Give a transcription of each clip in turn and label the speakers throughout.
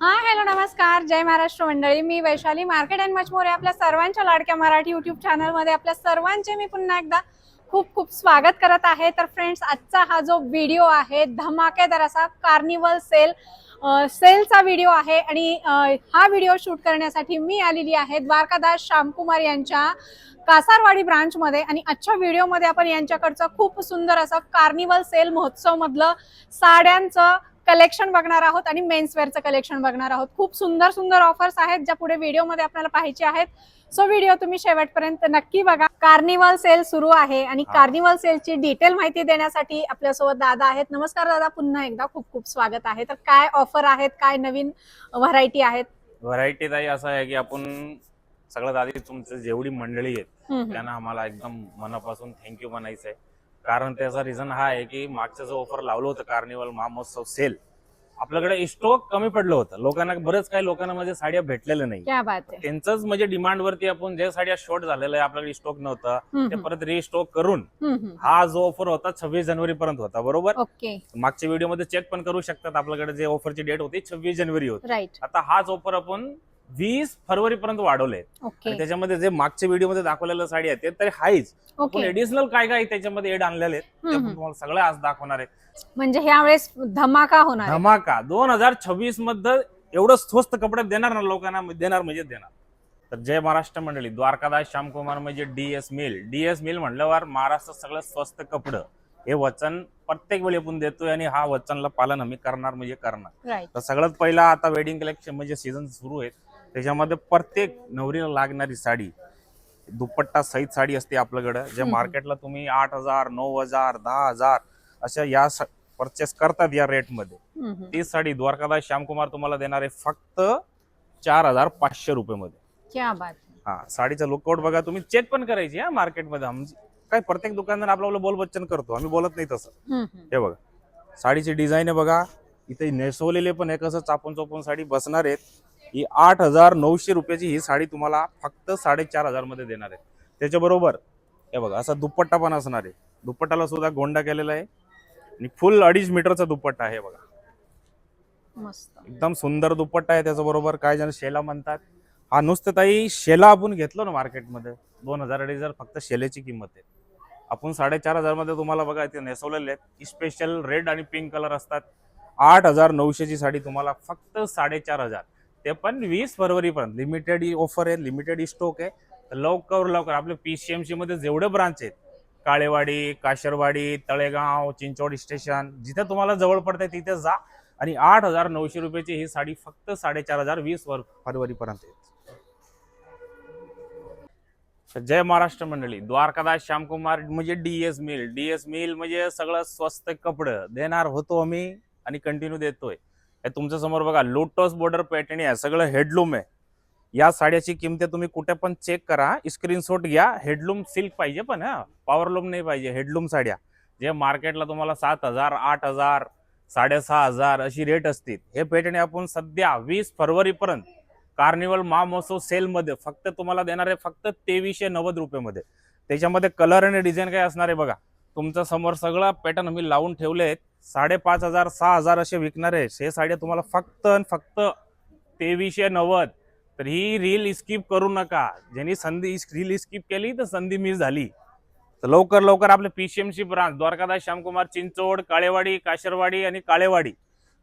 Speaker 1: हा हॅलो नमस्कार. जय महाराष्ट्र मंडळी. मी Vaishali market and much more आपल्या सर्वांच्या लाडक्या मराठी युट्यूब चॅनलमध्ये आपल्या सर्वांचे मी पुन्हा एकदा खूप खूप स्वागत करत आहे. तर फ्रेंड्स आजचा हा जो व्हिडिओ आहे धमाकेदार असा कार्निवल सेल सेलचा व्हिडिओ आहे आणि हा व्हिडिओ शूट करण्यासाठी मी आलेली आहे द्वारकादास श्यामकुमार यांच्या कासारवाडी ब्रांचमध्ये आणि आजच्या व्हिडिओमध्ये आपण यांच्याकडचं खूप सुंदर असं कार्निवल सेल महोत्सवमधलं साड्यांचं कलेक्शन बघणार आहोत आणि मेन्सवेअरचं कलेक्शन बघणार आहोत. खूप सुंदर सुंदर ऑफर्स आहेत ज्या पुढे व्हिडिओमध्ये आपल्याला पाहायचे आहेत. सो व्हिडिओ तुम्ही शेवटपर्यंत नक्की बघा. कार्निवल सेल सुरू आहे आणि. कार्निवल सेलची डिटेल माहिती देण्यासाठी आपल्यासोबत दादा आहेत. नमस्कार दादा पुन्हा एकदा खूप खूप स्वागत आहे. तर काय ऑफर आहेत? काय नवीन व्हरायटी आहेत?
Speaker 2: व्हरायटी ताई असं आहे की आपण सगळ्यात आधी तुमचं जेवढी मंडळी आहेत. त्यांना आम्हाला एकदम मनापासून थँक्यू म्हणायचं आहे कारण त्याचा रिझन हा आहे की मागचं जो ऑफर लावलं होतं कार्निवल महोत्सव सेल आपल्याकडे स्टॉक कमी पडलं होतं. लोकांना बरेच काही लोकांना म्हणजे साड्या भेटलेल्या नाही.
Speaker 1: क्या बात आहे.
Speaker 2: त्यांचंच म्हणजे डिमांड वरती आपण जे साड्या शॉर्ट झालेलं आहे आपल्याकडे स्टॉक नव्हतं ते. परत रिस्टॉक करून
Speaker 1: हम्म.
Speaker 2: हा जो ऑफर होता छव्वीस जानेवारी पर्यंत होता बरोबर?
Speaker 1: ओके.
Speaker 2: मागच्या व्हिडिओमध्ये चेक पण करू शकतात आपल्याकडे जे ऑफरची डेट होती छव्वीस जानेवारी होती.
Speaker 1: राईट
Speaker 2: आता हाच ऑफर आपण वीस फरवरी पर्यंत वाढवले त्याच्यामध्ये जे मागच्या व्हिडिओमध्ये दाखवलेलं साडी आहे ते तरी हायच. पण एडिशनल काय काय त्याच्यामध्ये एड आणलेले आहेत. तुम्हाला सगळं आज दाखवणार आहे.
Speaker 1: म्हणजे ह्या वेळेस धमाका होणार.
Speaker 2: धमाका. दोन हजार छव्वीसमध्ये एवढं स्वस्त कपडे देणार ना लोकांना देणार म्हणजे देणार. तर जय महाराष्ट्र मंडळी द्वारकादास श्यामकुमार म्हणजे डीएस मिल. डीएस मिल म्हणल्यावर महाराष्ट्रात सगळं स्वस्त कपडं हे वचन प्रत्येक वेळी आपण देतोय आणि हा वचनला पालन आम्ही करणार म्हणजे करणार. तर सगळ्यात पहिला आता वेडिंग कलेक्शन म्हणजे सीझन सुरू आहे. त्याच्यामध्ये प्रत्येक नवरीला लागणारी साडी दुपट्टा सहित साडी असते आपल्याकडं जे. मार्केटला तुम्ही आठ हजार नऊ हजार दहा हजार अशा या परचेस करतात या रेटमध्ये. तीच साडी द्वारकादास श्यामकुमार तुम्हाला देणार आहे फक्त चार हजार पाचशे रुपये मध्ये
Speaker 1: क्या बात आहे.
Speaker 2: हा साडीचा लुकआउट बघा तुम्ही चेक पण करायची हा मार्केटमध्ये काय प्रत्येक दुकानदार आपल्याला बोल बच्चन करतो आम्ही बोलत नाही तसं. हे बघा साडीची डिझाईन आहे बघा इथे नेसवलेले पण आहे कसं चापून चोपून साडी बसणार आहेत ही आठ हजार नऊशे रुपयाची ही साडी तुम्हाला फक्त साडेचार हजारमध्ये देणार आहे. त्याच्याबरोबर हे बघा असा दुपट्टा पण असणार आहे. दुपट्टाला सुद्धा गोंडा केलेला आहे. आणि फुल अडीच मीटरचा दुपट्टा आहे बघा.
Speaker 1: मस्त.
Speaker 2: एकदम सुंदर दुपट्टा आहे त्याच्याबरोबर काय जण शेला म्हणतात. हा नुसतं ताई शेला आपण घेतलो ना मार्केटमध्ये. दोन हजार अडीच हजार फक्त शेलेची किंमत आहे. आपण साडेचार हजारमध्ये तुम्हाला बघा इथे नेसवलेले आहेत. स्पेशल रेड आणि पिंक कलर असतात. आठ हजार नऊशेची साडी तुम्हाला फक्त साडेचार हजार. ते पण वीस फरवरी पर्यंत लिमिटेड ऑफर आहे लिमिटेड स्टॉक आहे. लवकर लवकर. आपले पीसीएमसी मध्ये जेवढे ब्रांच आहेत काळेवाडी काशरवाडी तळेगाव चिंचवड स्टेशन जिथे तुम्हाला जवळ पडते तिथे जा. आणि आठ हजार नऊशे रुपयाची ही साडी फक्त साडेचार हजार वीस वर फरवरी पर्यंत जय महाराष्ट्र मंडळी. द्वारकादास श्यामकुमार म्हणजे D S mill D S mill म्हणजे सगळं स्वस्त कपडं. देणार होतो आम्ही आणि कंटिन्यू देतोय. तुमच्यासमोर बघा लोटस बॉर्डर पॅटर्न आहे सगळं हेडलूम आहे. या साड्याची किंमत तुम्ही कुठे पण चेक करा. स्क्रीनशॉट घ्या. हेडलूम सिल्क पाहिजे पण हा. पॉवरलूम नाही पाहिजे हेडलूम साड्या. जे मार्केटला तुम्हाला सात हजार आठ हजार साडेसहा हजार अशी रेट असतील. हे पेटणे आपण सध्या वीस फरवरीपर्यंत कार्निवल महामहोत्सव सेलमध्ये फक्त तुम्हाला देणार आहे फक्त तेवीसशे नव्वद रुपयेमध्ये त्याच्यामध्ये कलर आणि डिझाईन काय असणार आहे बघा. तुमच्यासमोर सगळं पॅटर्न आम्ही लावून ठेवले आहेत साडेपाच हजार सहा हजार असे विकणार आहे हे साड्या तुम्हाला फक्त आणि फक्त तेवीसशे नव्वद. तर ही रील स्किप करू नका. ज्यांनी संधी रील स्किप केली तर संधी मिस झाली. तर लवकर लवकर आपले पीसीएमसी ब्रांच द्वारकादास श्यामकुमार चिंचोड काळेवाडी काशरवाडी आणि काळेवाडी.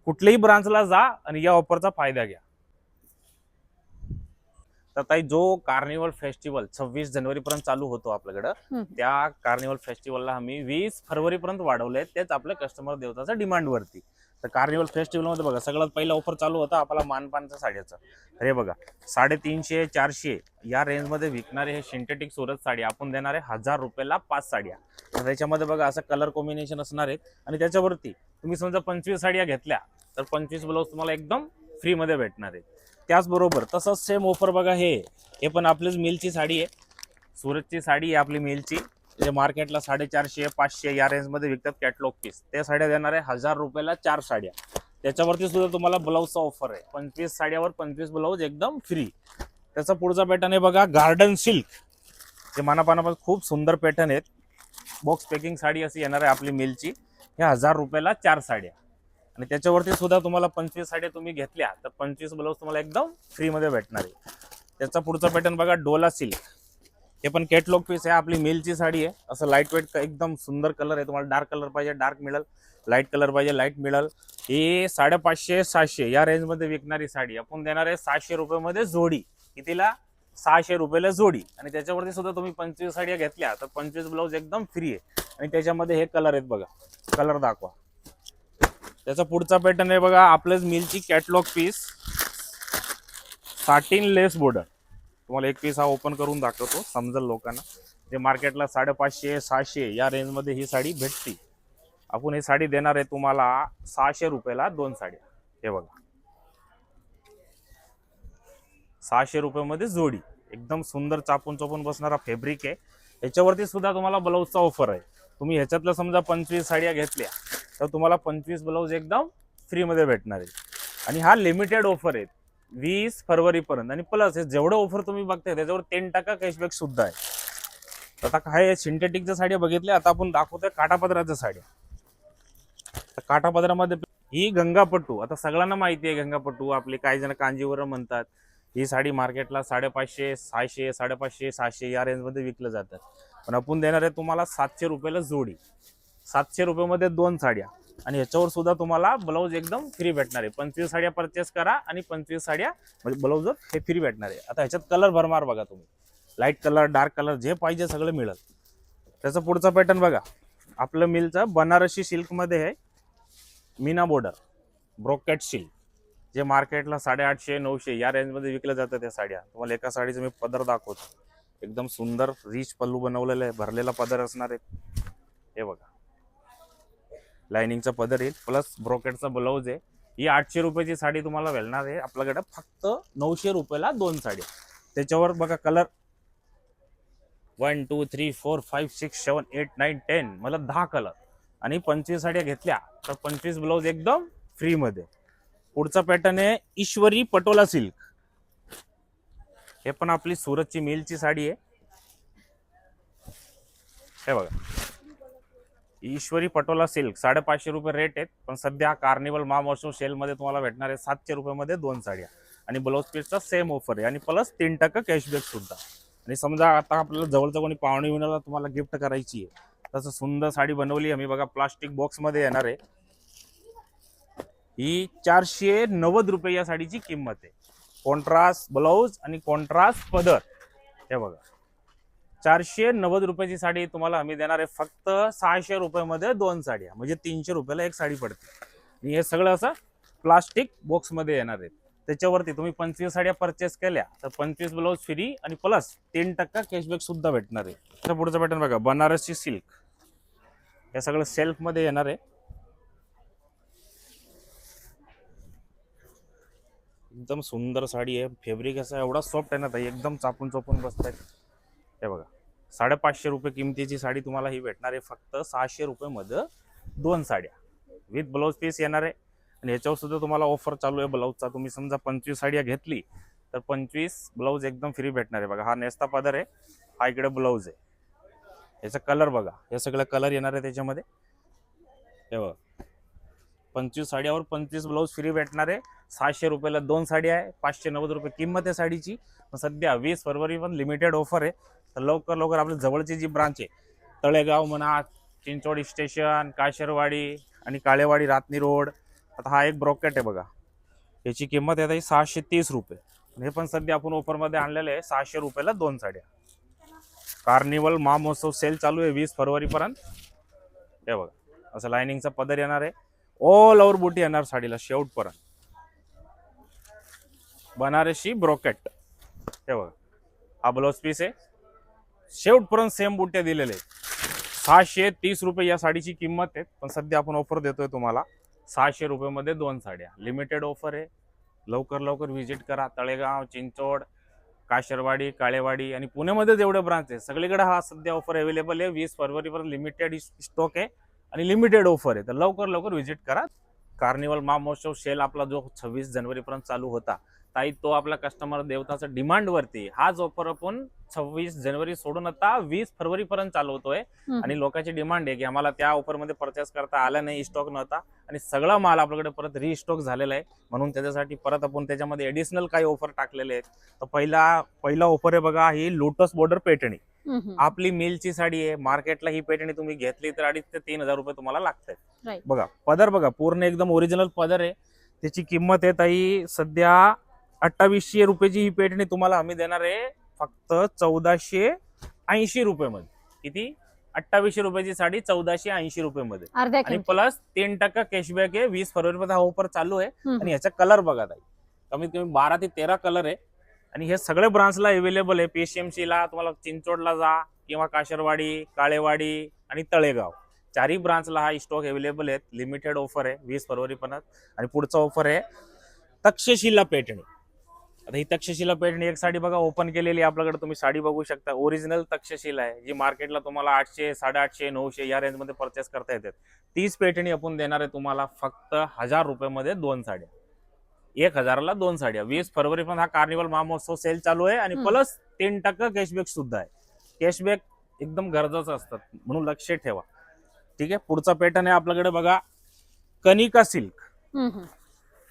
Speaker 2: कुठल्याही ब्रांचला जा आणि या ऑफरचा फायदा घ्या. तर ताई जो कार्निवल फेस्टिवल सव्वीस जानेवारी पर्यंत चालू होतो आपल्याकडं. त्या कार्निवल फेस्टिवलला आम्ही वीस फरवरी पर्यंत वाढवले तेच आपल्या कस्टमर देवताच्या डिमांड वरती. तर कार्निवल फेस्टिवलमध्ये बघा सगळ्यात पहिला ऑफर चालू होता आपला मानपानच्या साड्याचा. हे बघा साडेतीनशे चारशे या रेंजमध्ये विकणारे हे सिंथेटिक सुरत साडी आपण देणार हजार रुपयाला पाच साड्या. तर त्याच्यामध्ये बघा असं कलर कॉम्बिनेशन असणार आहे आणि त्याच्यावरती तुम्ही समजा पंचवीस साड्या घेतल्या तर पंचवीस ब्लाऊज तुम्हाला एकदम फ्रीमध्ये भेटणार आहे त्याचबरोबर तसंच सेम ऑफर बघा हे. हे पण आपलीच मिलची साडी आहे. सुरतची साडी आहे आपली मिलची. जे मार्केटला साडेचारशे पाचशे या रेंजमध्ये विकतात कॅटलॉग पीस त्या साड्या देणार आहे हजार रुपयाला चार साड्या. त्याच्यावरती सुद्धा तुम्हाला ब्लाऊजचा ऑफर आहे. पंचवीस साड्यावर पंचवीस ब्लाऊज एकदम फ्री त्याचा पुढचा पॅटर्न आहे बघा गार्डन सिल्क जे मानापानापासून खूप सुंदर पॅटर्न आहेत. बॉक्स पॅकिंग साडी अशी येणार आहे आपली मिलची. ह्या हजार रुपयाला चार साड्या. आणि त्याच्यावरती सुद्धा तुम्हाला पंचवीस साड्या तुम्ही घेतल्या तर पंचवीस ब्लाऊज तुम्हाला एकदम फ्रीमध्ये भेटणार आहे. त्याचा पुढचा पॅटर्न बघा डोला सिल्क हे पण कॅटलॉग पीस आहे आपली मिलची साडी आहे. असं लाइट वेट एकदम सुंदर कलर आहे. तुम्हाला डार्क कलर पाहिजे डार्क मिळेल लाइट कलर पाहिजे लाइट मिळेल ही साडेपाचशे सातशे या रेंजमध्ये विकणारी साडी आपण देणार आहे सहाशे रुपयामध्ये जोडी. कितीला? सहाशे रुपयाला जोडी. आणि त्याच्यावरती सुद्धा तुम्ही पंचवीस साड्या घेतल्या तर पंचवीस ब्लाऊज एकदम फ्री आहे. आणि त्याच्यामध्ये हे कलर आहेत बघा. कलर दाखवा. त्याचा पुढचा पॅटर्न आहे बघा आपलंच मिलची catalogue piece satin lace border तुम्हाला एक पीस हा ओपन करून दाखवतो समजेल लोकांना. जे मार्केटला साडेपाचशे सहाशे या रेंजमध्ये ही साडी भेटते. आपण ही साडी देणार आहे तुम्हाला सहाशे रुपयाला दोन साड्या. हे बघा. सहाशे रुपयामध्ये जोडी. एकदम सुंदर चापून चोपून बसणारा फॅब्रिक आहे. याच्यावरती सुद्धा तुम्हाला ब्लाऊजचा ऑफर आहे. तुम्ही ह्याच्यातलं समजा पंचवीस साड्या घेतल्या तर तुम्हाला पंचवीस ब्लाऊज एकदम फ्रीमध्ये भेटणार आहे. आणि हा लिमिटेड ऑफर आहे. वीस फरवरीपर्यंत आणि प्लस हे जेवढं ऑफर तुम्ही बघताय त्याच्यावर टेन टक्का कॅशबॅक सुद्धा आहे. आता काय सिंथेटिकच्या साड्या बघितल्या आता आपण दाखवतोय काटापदराच्या साड्या. तर ही गंगापट्टू आता सगळ्यांना माहिती आहे गंगापट्टू आपले काही जण कांजीवरम म्हणतात ही साडी मार्केटला साडेपाचशे सहाशे साडेपाचशे सहाशे या रेंजमध्ये विकलं जातात पण आपण देणार आहे तुम्हाला सातशे रुपयाला जोडी. सातशे रुपयामध्ये दोन साड्या. आणि ह्याच्यावर सुद्धा तुम्हाला ब्लाऊज एकदम फ्री भेटणार आहे. पंचवीस साड्या परचेस करा आणि पंचवीस साड्या म्हणजे ब्लाऊज हे फ्री भेटणार आहे. आता ह्याच्यात कलर भरमार बघा तुम्ही. लाइट कलर डार्क कलर जे पाहिजे सगळं मिळेल. त्याचा पुढचा पॅटर्न बघा. आपलं मिलचं बनारसी सिल्कमध्ये आहे मीना बॉर्डर ब्रोकेट सिल्क जे मार्केटला साडेआठशे नऊशे या रेंजमध्ये विकल्या जातात त्या साड्या. तुम्हाला एका साडीचं मी पदर दाखवतो. एकदम सुंदर रिच पल्लू बनवलेलं आहे भरलेला पदर असणार आहे. हे बघा. लाइनिंगचा पदर येईल. प्लस ब्रोकेटचा ब्लाऊज आहे. ही आठशे रुपयाची साडी तुम्हाला मिळणार आहे. आपल्याकडे फक्त नऊशे रुपयाला दोन साडी त्याच्यावर बघा colour one two three four five six seven eight nine ten मला दहा कलर आणि पंचवीस साड्या घेतल्या तर पंचवीस ब्लाऊज एकदम फ्रीमध्ये पुढचा पॅटर्न आहे ईश्वरी पटोला सिल्क हे पण आपली सुरतची मिलची साडी आहे. हे बघा. ईश्वरी पटोला सिल्क साडेपाचशे रुपये रेट आहेत पण सध्या कार्निवल महामहोत्सव सेलमध्ये तुम्हाला भेटणार आहे सातशे रुपयामध्ये दोन साड्या. आणि ब्लाऊज पीसचा सेम ऑफर आहे. आणि प्लस तीन टक्के कॅशबॅक सुद्धा. आणि समजा आता आपल्याला जवळचं कोणी पाहुणे विणाला तुम्हाला गिफ्ट करायची आहे. तसं सुंदर साडी बनवली आम्ही बघा प्लास्टिक बॉक्समध्ये येणार आहे. ही चारशे नव्वद रुपये या साडीची किंमत आहे. कॉन्ट्रास्ट ब्लाऊज आणि कॉन्ट्रास्ट पदर. हे बघा. चारशे नव्वद रुपयाची साडी तुम्हाला आम्ही देणार आहे. फक्त सहाशे रुपयामध्ये दोन साड्या म्हणजे तीनशे रुपयाला एक साडी पडते. आणि हे सगळं असं प्लास्टिक बॉक्समध्ये येणार आहे. त्याच्यावरती तुम्ही पंचवीस साड्या परचेस केल्या तर पंचवीस ब्लाऊज फ्री आणि प्लस तीन टक्का कॅशबॅक सुद्धा भेटणार आहे. तर पुढचं पॅटर्न बघा बनारसी सिल्क हे सगळं सेल्फमध्ये येणार आहे. एकदम सुंदर साडी आहे. फॅब्रिक असा एवढा सॉफ्ट आहे ना ताई एकदम चापून चोपून बसतायत. हे बघा. साडेपाचशे रुपये किमतीची साडी तुम्हाला ही भेटणार आहे. फक्त सहाशे रुपयेमध्ये दोन साड्या. विथ ब्लाऊज पीस येणार आहे. आणि याच्यावर सुद्धा तुम्हाला ऑफर चालू आहे ब्लाऊजचा तुम्ही समजा पंचवीस साड्या घेतली तर पंचवीस ब्लाऊज एकदम फ्री भेटणार आहे. बघा हा नेस्ता पदर आहे. हा इकडे ब्लाऊज आहे. याचा कलर बघा. हे सगळं कलर येणार आहे त्याच्यामध्ये. हे बघा. पंचवीस साड्यावर पंचवीस ब्लाऊज फ्री भेटणार आहे. सहाशे रुपयाला दोन साड्या आहे. पाचशे नव्वद रुपये किंमत आहे साडीची. पण सध्या वीस फरवरी पण लिमिटेड ऑफर आहे. तर लवकर लवकर आपल्या जवळची जी ब्रांच आहे तळेगाव म्हणा चिंचोडी स्टेशन काशेरवाडी आणि काळेवाडी रातनी रोड आता हा एक ब्रॉकेट आहे बघा. याची किंमत आहे सहाशे तीस रुपये. हे पण सध्या आपण ऑफरमध्ये आणलेले आहे सहाशे रुपयाला दोन साड्या. कार्निवल महामहोत्सव सेल चालू आहे वीस फरवरीपर्यंत हे बघा असं लायनिंगचा पदर येणार आहे. ऑल ओव्हर बुटी येणार साडीला शेवटपर्यंत बनारसी ब्रोकेट हे बघा हा ब्लाऊज पीस आहे. शेवटपर्यंत सेम बुट्या दिलेले सहाशे तीस रुपये या साडीची किंमत आहे. पण सध्या आपण ऑफर देतोय तुम्हाला सहाशे रुपयेमध्ये दोन साड्या. लिमिटेड ऑफर आहे. लवकर लवकर व्हिजिट करा. तळेगाव चिंचोड काशरवाडी काळेवाडी आणि पुण्यामध्ये जेवढे ब्रांच आहे सगळीकडे हा सध्या ऑफर अवेलेबल आहे. वीस फरवरीपर्यंत लिमिटेड स्टॉक आहे आणि लिमिटेड ऑफर आहे. तर लवकर लवकर व्हिजिट करा. कार्निवल महामहोत्सव सेल आपला जो सव्वीस जानेवारीपर्यंत चालू होता ताई तो आपला कस्टमर देवताचा डिमांडवरती हाच ऑफर आपण सव्वीस जानेवारी सोडून आता वीस फरवरी पर्यंत चालू होतोय. आणि लोकांची डिमांड आहे की आम्हाला त्या ऑफरमध्ये परचेस करता आला नाही स्टॉक नव्हता. आणि सगळा माल आपल्याकडे परत रिस्टॉक झालेला आहे. म्हणून त्याच्यासाठी परत आपण त्याच्यामध्ये एडिशनल काही ऑफर टाकलेले आहेत. तर पहिला पहिला ऑफर आहे बघा ही लोटस बॉर्डर पेटणी. आपली मिलची साडी आहे. मार्केटला ही पेटणी तुम्ही घेतली तर अडीच ते तीन हजार रुपये तुम्हाला लागतात. बघा पदर बघा पूर्ण एकदम ओरिजिनल पदर आहे. त्याची किंमत आहे ताई सध्या अठ्ठावीसशे रुपयाची ही पेटणी तुम्हाला आम्ही देणार आहे. फक्त चौदाशे ऐंशी रुपये मध्ये किती? अठ्ठावीसशे रुपयाची साडी चौदाशे ऐंशी रुपये मध्ये
Speaker 1: अर्ध्या
Speaker 2: आणि
Speaker 1: किमती
Speaker 2: प्लस तीन टक्का कॅशबॅक आहे वीस फरवरी मध्ये हा ऑफर चालू आहे.
Speaker 1: हम्म.
Speaker 2: आणि ह्याचा कलर बघा ताई. कमीत कमी बारा ते तेरा कलर आहे. आणि हे सगळे ब्रांचला अवेलेबल आहे. पीसीएमसी ला तुम्हाला चिंचोडला जा किंवा काशरवाडी काळेवाडी आणि तळेगाव. चारही ब्रांचला हा स्टॉक अवेलेबल आहे लिमिटेड ऑफर आहे वीस फरवरी पर्यंत आणि पुढचा ऑफर आहे तक्षशिला पेटणी. आता ही तक्षशिला पेटणी एक साडी बघा ओपन केलेली आपल्याकडे तुम्ही साडी बघू शकता. ओरिजिनल तक्षशिला आहे जी मार्केटला तुम्हाला आठशे साडेआठशे नऊशे या रेंजमध्ये परचेस करता येतात तीच पेटणी आपण देणार आहे तुम्हाला फक्त हजार रुपयामध्ये दोन साड्या. एक हजाराला दोन साड्या. वीस फरवरी पण हा कार्निवल महोत्सव सेल चालू आहे आणि. प्लस तीन टक्का कॅशबॅक सुद्धा आहे. कॅशबॅक एकदम गरजेचं असतात म्हणून लक्ष ठेवा. ठीक आहे? पुढचा पॅटर्न आहे आपल्याकडे बघा कनिका सिल्क.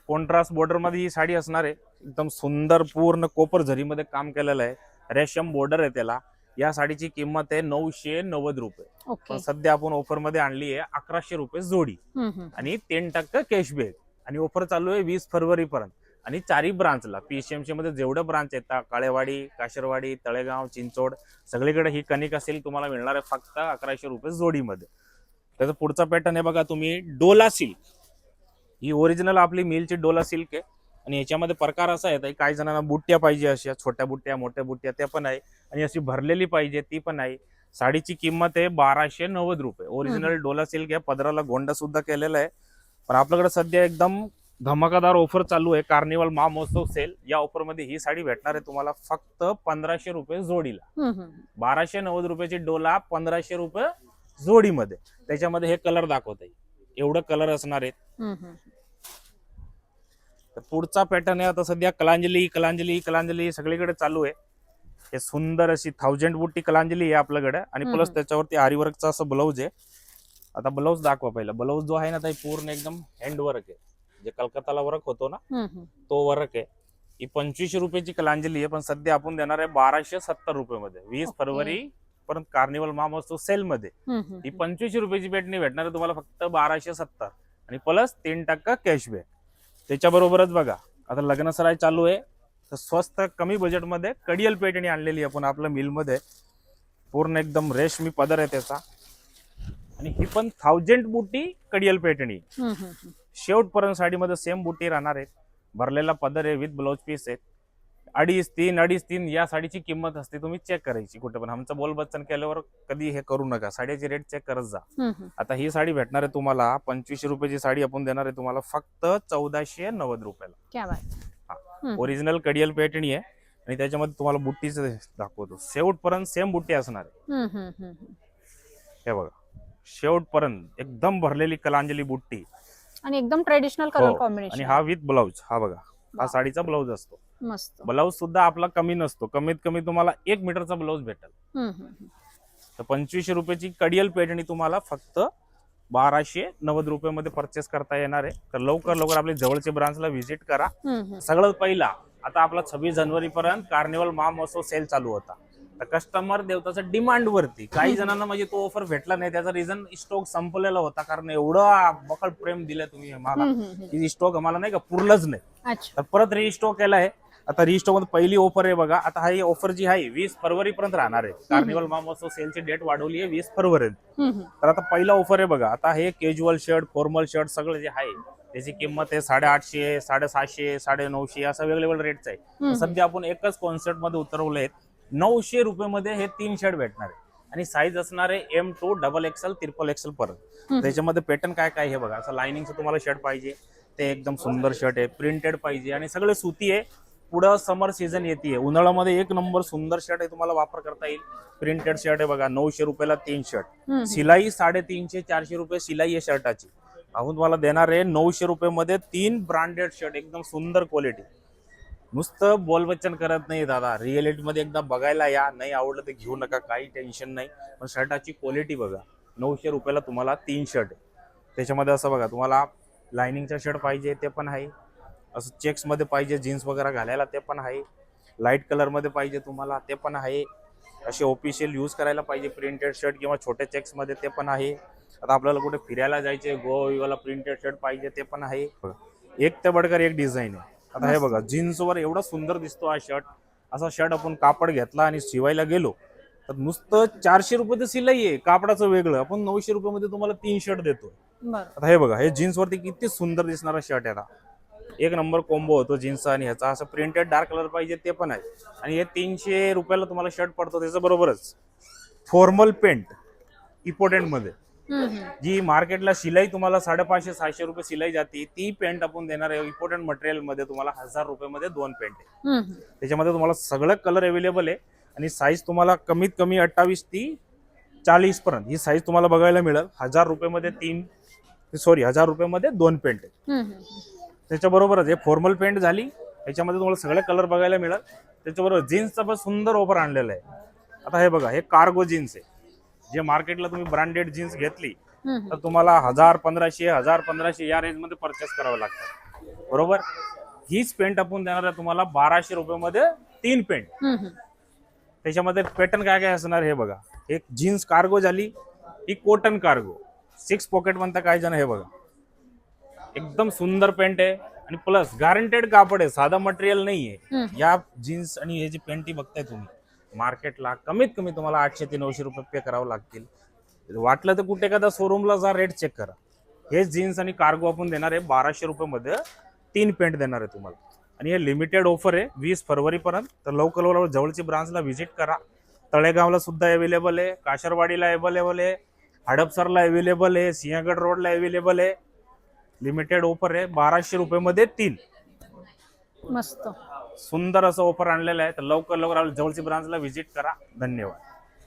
Speaker 2: कॉन्ट्रास्ट बॉर्डरमध्ये ही साडी असणार आहे. एकदम सुंदर पूर्ण कोपर झरीमध्ये काम केलेलं आहे. रेशम बॉर्डर आहे त्याला. या साडीची किंमत आहे नऊशे नव्वद रुपये. पण सध्या आपण ऑफरमध्ये आणली आहे अकराशे रुपये जोडी. आणि तीन टक्का कॅशबॅक आणि ऑफर चालू आहे वीस फरवरी पर्यंत आणि चारही ब्रांचला पीसीएमसी मध्ये जेवढे ब्रांच आहेत काळेवाडी काशरवाडी तळेगाव चिंचोड सगळीकडे ही कणिक असेल तुम्हाला मिळणार आहे फक्त अकराशे रुपये जोडीमध्ये. त्याचा पुढचा पॅटर्न आहे बघा तुम्ही डोला सिल्क ही ओरिजिनल आपली मिलची डोला सिल्क आहे. आणि याच्यामध्ये प्रकार असा आहे काही जणांना बुट्ट्या पाहिजे अशा छोट्या बुट्ट्या मोठ्या बुट्ट्या त्या पण आहे. आणि अशी भरलेली पाहिजे ती पण आहे. साडीची किंमत आहे बाराशे नव्वद रुपये. ओरिजिनल डोला सिल्क आहे पदराला गोंडा सुद्धा केलेला आहे. पण आपल्याकडे सध्या एकदम धमाकादार ऑफर चालू आहे. कार्निवल महोत्सव सेल या ऑफरमध्ये ही साडी भेटणार आहे तुम्हाला फक्त पंधराशे रुपये जोडीला. बाराशे नव्वद रुपयाची डोला पंधराशे रुपये जोडीमध्ये. त्याच्यामध्ये हे कलर दाखवत आहे एवढं कलर असणार आहेत. तर पुढचा पॅटर्न आहे आता सध्या कलांजली कलांजली कलांजली सगळीकडे चालू आहे हे सुंदर अशी थाउजंड बुट्टी कलांजली आहे आपल्याकडे आणि प्लस
Speaker 1: हम्म.
Speaker 2: त्याच्यावरती आरीवर्कचा असं ब्लाऊज आहे आता ब्लाऊज दाखवा पहिला ब्लाऊज जो आहे ना ते पूर्ण एकदम हँड वर्क आहे जे कलकत्ताला वर्क होतो ना. तो वर्क आहे ही पंचवीसशे रुपयाची कलांजली आहे पण सध्या आपण देणार आहे बाराशे सत्तर रुपये मध्ये वीस
Speaker 1: Okay.
Speaker 2: फरवरी पर्यंत कार्निवल महोत्सव सेल मध्ये.
Speaker 1: हम्म.
Speaker 2: ही पंचवीसशे रुपयाची भेटणी भेटणार आहे तुम्हाला फक्त बाराशे सत्तर. आणि प्लस तीन टक्का कॅशबॅक त्याच्याबरोबरच बघा आता लग्न सराय चालू आहे. तर स्वस्त कमी बजेटमध्ये कडियल पेटणी आणलेली आपण आपल्या मिलमध्ये पूर्ण एकदम रेशमी पदर आहे त्याचा. आणि ही पण थाउजंड बुटी कडियल पेटणी. शेवटपर्यंत साडीमध्ये सेम बुटी राहणार आहेत. भरलेला पदर आहे विथ ब्लाउज पीस आहेत. अडीच तीन अडीच तीन या साडीची किंमत असते तुम्ही चेक करायची कुठे पण. आमचं बोलबच्चन केल्यावर कधी हे करू नका. साडीची रेट चेक करत जा. आता ही साडी भेटणार आहे तुम्हाला पंचवीसशे रुपयाची साडी आपण देणार आहे तुम्हाला फक्त चौदाशे नव्वद रुपयाला.
Speaker 1: क्या बात. हम्म.
Speaker 2: ओरिजिनल कडियल पेटणी आहे आणि त्याच्यामध्ये तुम्हाला बुट्टीच दाखवतो. शेवटपर्यंत सेम बुट्टी असणार आहे. हे बघा. शेवटपर्यंत एकदम भरलेली कलांजली बुट्टी.
Speaker 1: आणि एकदम ट्रेडिशनल कलर. कॉम्बिनेशन
Speaker 2: आणि हा विथ ब्लाऊज हा बघा. हा. साडीचा ब्लाऊज असतो.
Speaker 1: मस्त.
Speaker 2: ब्लाऊज सुद्धा आपला कमी नसतो. कमीत कमी तुम्हाला एक मीटरचा ब्लाऊज भेटेल. तर पंचवीसशे रुपयाची कडियल पेटणी तुम्हाला फक्त बाराशे नव्वद रुपयामध्ये परचेस करता येणार आहे. तर लवकर लवकर आपल्या जवळच्या ब्रांचला व्हिजिट करा.
Speaker 1: हम्म.
Speaker 2: सगळं पहिला आता आपला छव्वीस जानेवारी पर्यंत कार्निवल महोत्सव सेल चालू होता. तर कस्टमर देवताचं डिमांड वरती काही जणांना म्हणजे तो ऑफर भेटला नाही. त्याचा रिझन स्टॉक संपलेला होता. कारण एवढं बकळ प्रेम दिलं तुम्ही मला. की स्टॉक आम्हाला नाही का पुरलंच नाही. तर परत रिस्टॉक केला आहे आता रिस्टॉकमध्ये पहिली ऑफर आहे बघा. आता ही ऑफर जी आहे वीस फरवरी पर्यंत राहणार आहे. कार्निवल महोत्सव सेलची डेट वाढवली आहे वीस फरवरी. तर आता पहिला ऑफर आहे बघा. आता हे कॅज्युअल शर्ट फॉर्मल शर्ट सगळं जे आहे त्याची किंमत आहे साडेआठशे साडेसहाशे साडे नऊशे असं वेगवेगळ्या रेटचं आहे. सध्या आपण एकच कॉन्सेप्टमध्ये उतरवले आहेत नऊशे रुपये मध्ये हे तीन शर्ट भेटणार आहे. आणि साईज असणार आहे M to double XL triple XL पर्यंत
Speaker 1: हम्म.
Speaker 2: त्याच्यामध्ये पॅटर्न काय काय हे बघा. असं लाइनिंगचं तुम्हाला शर्ट पाहिजे. ते एकदम सुंदर शर्ट आहे. प्रिंटेड पाहिजे. आणि सगळे सुती आहे. पुढं समर सीझन येते उन्हाळ्यामध्ये एक नंबर सुंदर शर्ट आहे तुम्हाला वापर करता येईल. प्रिंटेड शर्ट आहे बघा नऊशे रुपयाला तीन शर्ट. सिलाई साडेतीनशे चारशे रुपये सिलाई आहे शर्टाची आपण तुम्हाला देणार आहे नऊशे रुपये मध्ये तीन ब्रँडेड शर्ट एकदम सुंदर क्वालिटी नुसतं बोलबच्चन करत नाही दादा. रिअलिटी मध्ये एकदा बघायला या. नाही आवडलं ते घेऊ नका काही टेन्शन नाही. पण शर्टाची क्वालिटी बघा. नऊशे रुपयाला तुम्हाला तीन शर्ट आहे. त्याच्यामध्ये असं बघा तुम्हाला लाइनिंगचा शर्ट पाहिजे ते पण आहे. असं चेक्समध्ये पाहिजे जीन्स वगैरे घालायला ते पण आहे. लाइट कलरमध्ये पाहिजे तुम्हाला ते पण आहे. असे ऑफिशियल यूज करायला पाहिजे प्रिंटेड शर्ट किंवा छोट्या चेक्समध्ये ते पण आहे. आता आपल्याला कुठे फिरायला जायचे गोवा विवाला प्रिंटेड शर्ट पाहिजे ते पण आहे. एक ते बडकर एक डिझाईन आहे. आता हे बघा जीन्सवर एवढा सुंदर दिसतो हा शर्ट असा शर्ट आपण कापड घेतला आणि शिवायला गेलो तर नुसतं चारशे रुपये तर सिलाई आहे कापडाचं वेगळं. आपण नऊशे रुपयामध्ये तुम्हाला तीन शर्ट देतो आता हे बघा हे जीन्सवरती किती सुंदर दिसणारा शर्ट आहे आता. एक नंबर कॉम्बो होतो जीन्सचा आणि ह्याचा. असं प्रिंटेड डार्क कलर पाहिजे ते पण आहे. आणि हे तीनशे रुपयाला तुम्हाला शर्ट पडतो त्याच्या बरोबरच. फॉर्मल पेंट इम्पॉर्टंटमध्ये.
Speaker 1: हम्म, हम्म.
Speaker 2: जी मार्केटला शिलाई तुम्हाला साडेपाचशे सहाशे रुपये शिलाई जाते ती पेंट आपण देणार आहे. इम्पॉर्टंट मटेरियलमध्ये तुम्हाला हजार रुपयामध्ये दोन पेंट आहे. त्याच्यामध्ये तुम्हाला सगळं कलर अवेलेबल आहे. आणि साईज तुम्हाला कमीत कमी अठ्ठावीस ती चाळीस पर्यंत. ही साईज तुम्हाला बघायला मिळेल. हजार रुपयामध्ये तीन सॉरी हजार रुपयामध्ये दोन पेंट आहे. त्याच्याबरोबरच हे फॉर्मल पेंट झाली. याच्यामध्ये तुम्हाला सगळे कलर बघायला मिळेल. त्याच्याबरोबर जीन्सचा पण सुंदर ऑफर आणलेला आहे. आता हे बघा हे कार्गो जीन्स आहे. जे मार्केटला तुम्ही ब्रँडेड जीन्स घेतली तर तुम्हाला हजार पंधराशे हजार पंधराशे या रेंजमध्ये परचेस करावं लागतं. बरोबर? हीच पेंट आपण देणार आहे तुम्हाला बाराशे रुपयामध्ये तीन पेंट. त्याच्यामध्ये पॅटर्न काय काय असणार हे बघा. एक जीन्स कार्गो झाली ही कॉटन कार्गो सिक्स पॉकेट म्हणता काय जण हे बघा. एकदम सुंदर पेंट आहे. आणि प्लस गॅरंटेड कापड आहे. साधं मटेरियल नाहीये.
Speaker 1: हम्म.
Speaker 2: या जीन्स आणि हे जे पेंटी बघताय तुम्ही मार्केटला कमीत कमी तुम्हाला आठशे ते नऊशे रुपये पे करावं लागतील. वाटलं तर कुठे एखादा शोरूमला जा रेट चेक करा. हे जीन्स आणि कार्गो आपण देणार आहे बाराशे रुपयामध्ये तीन पेंट देणार आहे तुम्हाला. आणि हे लिमिटेड ऑफर आहे वीस फरवरीपर्यंत तर लवकर लवकर जवळची ब्रांचला व्हिजिट करा. तळेगावला सुद्धा अवेलेबल आहे काशरवाडीला अवेलेबल आहे हडपसरला अवेलेबल आहे सिंहगड रोडला अवेलेबल आहे. लिमिटेड ऑफर आहे. बाराशे रुपयामध्ये तीन.
Speaker 1: मस्त.
Speaker 2: सुंदर असं ऑफर आणलेलं आहे. तर लवकर लवकर आपल्या जवळची ब्रांचला व्हिजिट करा. धन्यवाद.